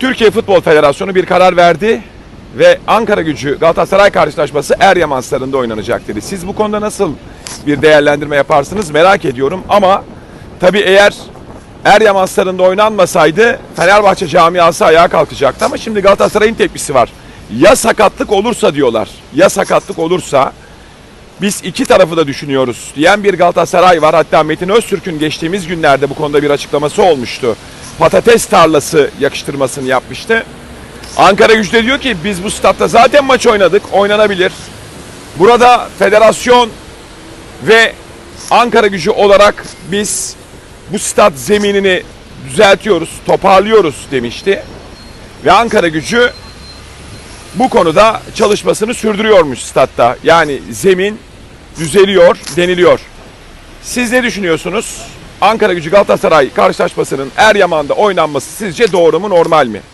Türkiye Futbol Federasyonu bir karar verdi ve Ankara gücü Galatasaray karşılaşması Eryaman Stadı'nda oynanacak dedi. Siz bu konuda nasıl bir değerlendirme yaparsınız merak ediyorum ama tabii eğer Eryaman Stadı'nda oynanmasaydı Fenerbahçe camiası ayağa kalkacaktı ama şimdi Galatasaray'ın tepkisi var. Ya sakatlık olursa diyorlar. Ya sakatlık olursa biz iki tarafı da düşünüyoruz diyen bir Galatasaray var. Hatta Metin Öztürk'ün geçtiğimiz günlerde bu konuda bir açıklaması olmuştu. Patates tarlası yakıştırmasını yapmıştı. Ankara güçte diyor ki biz bu statta zaten maç oynadık, oynanabilir. Burada federasyon ve Ankara gücü olarak biz bu stat zeminini düzeltiyoruz, toparlıyoruz demişti. Ve Ankara gücü bu konuda çalışmasını sürdürüyormuş statta. Yani zemin düzeliyor deniliyor. Siz ne düşünüyorsunuz? Ankara gücü Galatasaray karşılaşmasının Eryaman'da oynanması sizce doğru mu normal mi?